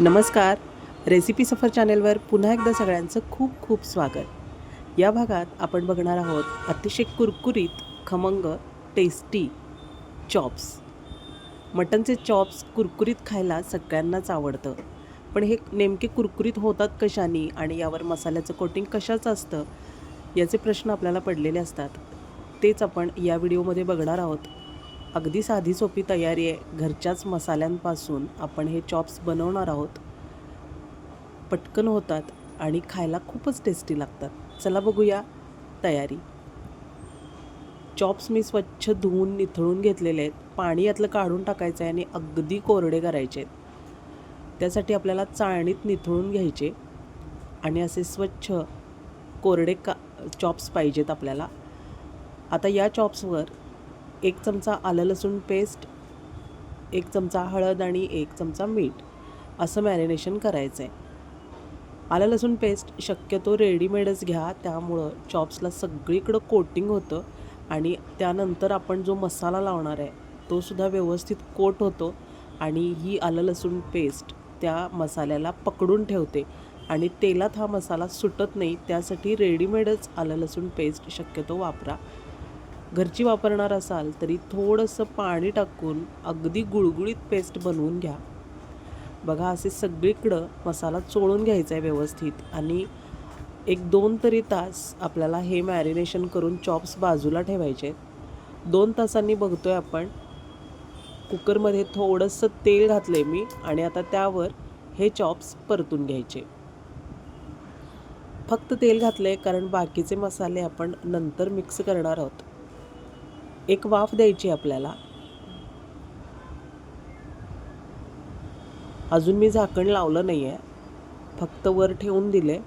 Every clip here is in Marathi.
नमस्कार. रेसिपी सफर चॅनेलवर पुन्हा एकदा सगळ्यांचं खूप खूप स्वागत. या भागात आपण बघणार आहोत अतिशय कुरकुरीत खमंग टेस्टी चॉप्स मटनचे चॉप्स कुरकुरीत खायला सगळ्यांनाच आवडतं. पण हे नेमके कुरकुरीत होतात कशानी आणि यावर मसाल्याचं कोटिंग कशाचं असतं याचे प्रश्न आपल्याला पडलेले असतात. तेच आपण या व्हिडिओमध्ये बघणार आहोत. अगदी साधी सोपी तयारी आहे. घरच्याच मसाल्यांपासून आपण हे चॉप्स बनवणार आहोत. पटकन होतात आणि खायला खूपच टेस्टी लागतात. चला बघूया तयारी. चॉप्स मी स्वच्छ धुवून निथळून घेतलेले आहेत. पाणी यातलं काढून टाकायचं आहे आणि अगदी कोरडे करायचे आहेत. त्यासाठी आपल्याला चाळणीत निथळून घ्यायचे आणि असे स्वच्छ कोरडे का चॉप्स पाहिजेत आपल्याला. आता या चॉप्सवर एक चमचा आलं लसूण पेस्ट एक चमचा हळद आणि एक चमचा मीठ. असं मॅरिनेशन करायचं आहे आलं लसूण पेस्ट शक्यतो रेडीमेडच घ्या त्यामुळं चॉप्सला सगळीकडं कोटिंग होतं आणि त्यानंतर आपण जो मसाला लावणार आहे तो सुद्धा व्यवस्थित कोट होतो आणि ही आलं लसूण पेस्ट त्या मसाल्याला पकडून ठेवते आणि तेलात हा मसाला सुटत नाही त्यासाठी रेडीमेडच आलं लसूण पेस्ट शक्यतो वापरा. घरची वापरणार असाल तरी थोडंसं पाणी टाकून अगदी गुळगुळीत पेस्ट बनवून घ्या. बघा असे सगळीकडं मसाला चोळून घ्यायचा आहे व्यवस्थित आणि एक दोन तरी तास आपल्याला हे मॅरिनेशन करून चॉप्स बाजूला ठेवायचे आहेत दोन तासांनी बघतो आहे आपण. कुकरमध्ये थोडंसं तेल घातलं आहे मी आणि आता त्यावर हे चॉप्स परतून घ्यायचे. फक्त तेल घातलं आहे कारण बाकीचे मसाले आपण नंतर मिक्स करणार आहोत. एक वाफ द्यायची आपल्याला. अजून मी झाकण लावलं नाही आहे फक्त वर ठेवून दिले.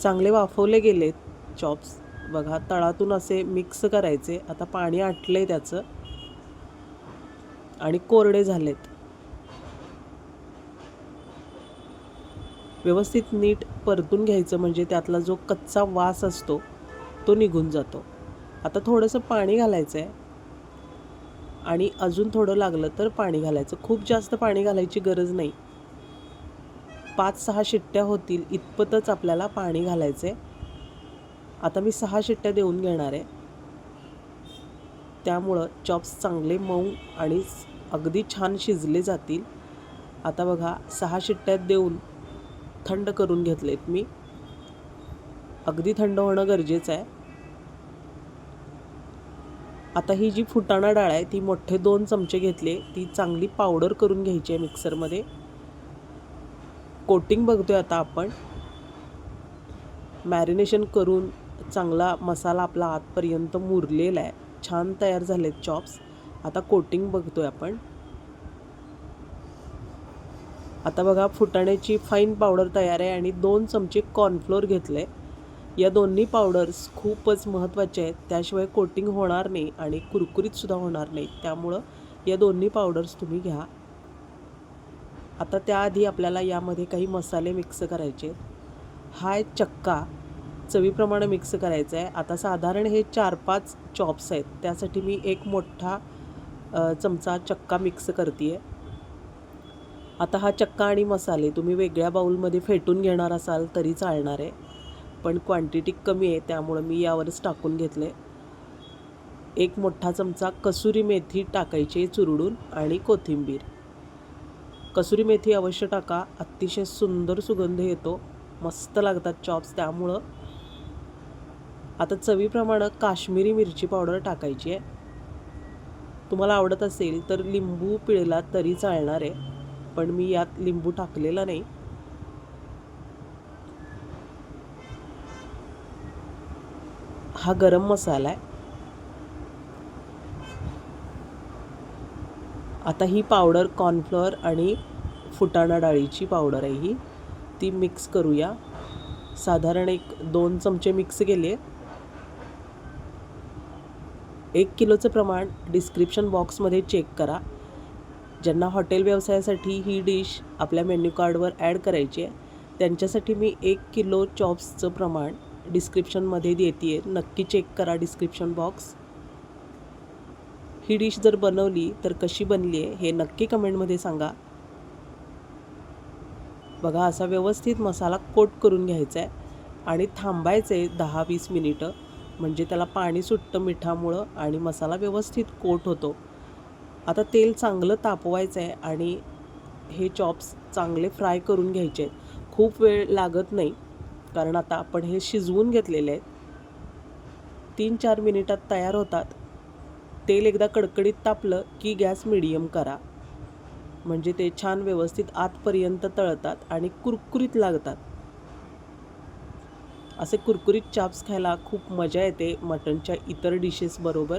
चांगले वाफवले गेले चॉप्स बघा तळातून असे मिक्स करायचे. आता पाणी आटलं आहे त्याचं. आणि कोरडे झालेत. व्यवस्थित नीट परतून घ्यायचं म्हणजे त्यातला जो कच्चा वास असतो तो निघून जातो. आता थोडंसं पाणी घालायचं आहे आणि अजून थोडं लागलं तर पाणी घालायचं. खूप जास्त पाणी घालायची गरज नाही. पाच सहा शिट्ट्या होतील इतपतच आपल्याला पाणी घालायचं आहे आता मी सहा शिट्ट्या देऊन घेणार आहे. त्यामुळं चॉप्स चांगले मऊ आणि अगदी छान शिजले जातील. आता बघा सहा शिट्ट्यात देऊन थंड करून घेतलेत मी. अगदी थंड होणं गरजेचं आहे. आता ही जी फुटाणा डाळ आहे ती मोठे दोन चमचे घेतले. ती चांगली पावडर करून घ्यायची आहे मिक्सरमध्ये कोटिंग बघतोय आता आपण. मॅरिनेशन करून चांगला मसाला आपला आतपर्यंत मुरलेला आहे. छान तयार झालेत चॉप्स आता कोटिंग बघतोय आपण. आता बघा फुटाण्याची फाईन पावडर तयार आहे आणि दोन चमचे कॉर्नफ्लोअर घेतले या दोन्ही पावडर्स खूपच महत्त्वाचे आहेत. त्याशिवाय कोटिंग होणार नाही आणि कुरकुरीतसुद्धा होणार नाही. त्यामुळं या दोन्ही पावडर्स तुम्ही घ्या. आता त्याआधी आपल्याला यामध्ये काही मसाले मिक्स करायचे. हा आहे चक्का चवीप्रमाणे मिक्स करायचा आहे. आता साधारण हे चार पाच चॉप्स आहेत. त्यासाठी मी एक मोठा चमचा चक्का मिक्स करते आहे आता हा चक्का आणि मसाले तुम्ही वेगळ्या बाऊलमध्ये फेटून घेणार असाल तरी चालणार आहे. पण क्वांटिटी कमी आहे त्यामुळं मी यावरच टाकून घेतले एक मोठा चमचा कसुरी मेथी टाकायची चुरडून आणि कोथिंबीर. कसुरी मेथी अवश्य टाका अतिशय सुंदर सुगंध येतो मस्त लागतात चॉप्स त्यामुळं आता चवीप्रमाणे काश्मीरी मिरची पावडर टाकायची आहे. तुम्हाला आवडत असेल तर लिंबू पिळला तरी चालणार आहे पण मी यात लिंबू टाकलेला नाही. हा गरम मसाला आहे. आता ही पावडर कॉर्नफ्लॉवर आणि फुटाणा डाळीची पावडर आहे ही. ती मिक्स करूया. साधारण एक दोन चमचे मिक्स केले. एक किलोचं प्रमाण डिस्क्रिप्शन बॉक्समध्ये चेक करा. ज्यांना हॉटेल व्यवसायासाठी ही डिश आपल्या मेन्यू कार्डवर ॲड करायची आहे त्यांच्यासाठी मी एक किलो चॉप्सचं प्रमाण डिस्क्रिप्शनमध्ये देते आहे नक्की चेक करा डिस्क्रिप्शन बॉक्स. ही डिश जर बनवली तर कशी बनली आहे हे नक्की कमेंटमध्ये सांगा. बघा असा व्यवस्थित मसाला कोट करून घ्यायचा आहे आणि थांबायचं आहे दहा वीस मिनिटं. म्हणजे त्याला पाणी सुटतं मिठामुळं आणि मसाला व्यवस्थित कोट होतो. आता तेल चांगलं तापवायचं आहे आणि हे चॉप्स चांगले फ्राय करून घ्यायचे आहेत खूप वेळ लागत नाही. कारण आता आपण हे शिजवून घेतलेले आहेत. तीन चार मिनिटात तयार होतात. तेल एकदा कडकडीत तापलं की गॅस मिडियम करा. म्हणजे ते छान व्यवस्थित आतपर्यंत तळतात आणि कुरकुरीत लागतात. असे कुरकुरीत चाप्स खायला खूप मजा येते मटणच्या इतर डिशेस बरोबर.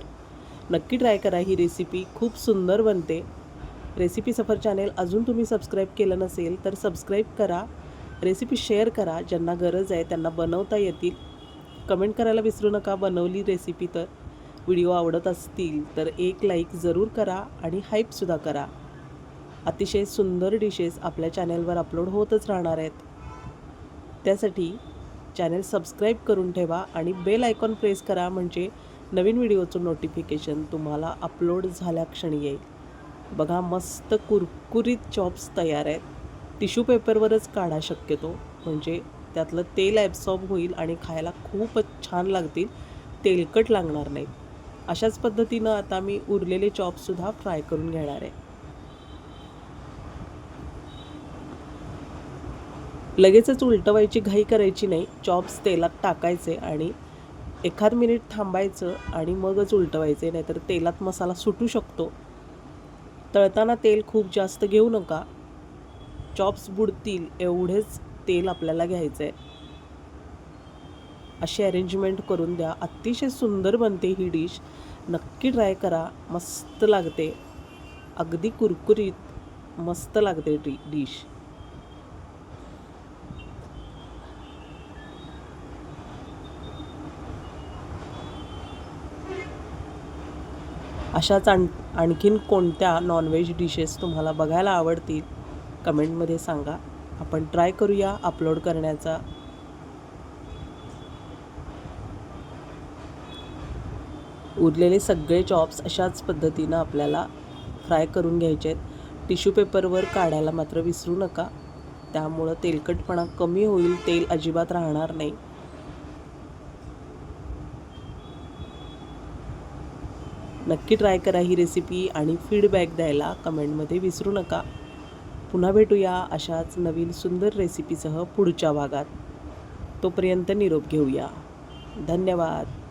नक्की ट्राय करा ही रेसिपी खूप सुंदर बनते. रेसिपी सफर चॅनेल अजून तुम्ही सबस्क्राईब केलं नसेल तर सबस्क्राईब करा. रेसिपी शेअर करा ज्यांना गरज आहे त्यांना बनवता येतील. कमेंट करायला विसरू नका बनवली रेसिपी तर. व्हिडिओ आवडत असतील तर एक लाईक जरूर करा आणि हाईपसुद्धा करा. अतिशय सुंदर डिशेस आपल्या चॅनेलवर अपलोड होतच राहणार आहेत. त्यासाठी चॅनेल सबस्क्राईब करून ठेवा आणि बेल आयकॉन प्रेस करा म्हणजे नवीन व्हिडिओचं नोटिफिकेशन तुम्हाला अपलोड झाल्या क्षणी येईल. बघा मस्त कुरकुरीत चॉप्स तयार आहेत. टिश्यू पेपरवरच काढा शक्यतो. म्हणजे त्यातलं तेल ॲब्सॉर्ब होईल आणि खायला खूपच छान लागतील. तेलकट लागणार नाही. अशाच पद्धतीनं आता मी उरलेले चॉप्ससुद्धा फ्राय करून घेणार आहे. लगेचच उलटवायची घाई करायची नाही. चॉप्स तेलात टाकायचे आणि एखाद मिनिट थांबायचं आणि मगच उलटवायचे नाहीतर तेलात मसाला सुटू शकतो. तळताना तेल खूप जास्त घेऊ नका. चॉप्स बुडतील एवढेच तेल आपल्याला घ्यायचं आहे अशी अरेंजमेंट करून द्या. अतिशय सुंदर बनते ही डिश नक्की ट्राय करा. मस्त लागते. अगदी कुरकुरीत मस्त लागते डी डिश अशाच आण आणखीन कोणत्या नॉनव्हेज डिशेस तुम्हाला बघायला आवडतील? कमेंटमध्ये सांगा. आपण ट्राय करूया अपलोड करण्याचा. उरलेले सगळे चॉप्स अशाच पद्धतीनं आपल्याला फ्राय करून घ्यायचे आहेत. टिश्यू पेपरवर काढायला मात्र विसरू नका. त्यामुळं तेलकटपणा कमी होईल तेल अजिबात राहणार नाही. नक्की ट्राय करा ही रेसिपी आणि फीडबॅक द्यायला कमेंटमध्ये विसरू नका. पुन्हा भेटूया अशाच नवीन सुंदर रेसिपीसह पुढच्या भागात. तोपर्यंत निरोप घेऊया. धन्यवाद.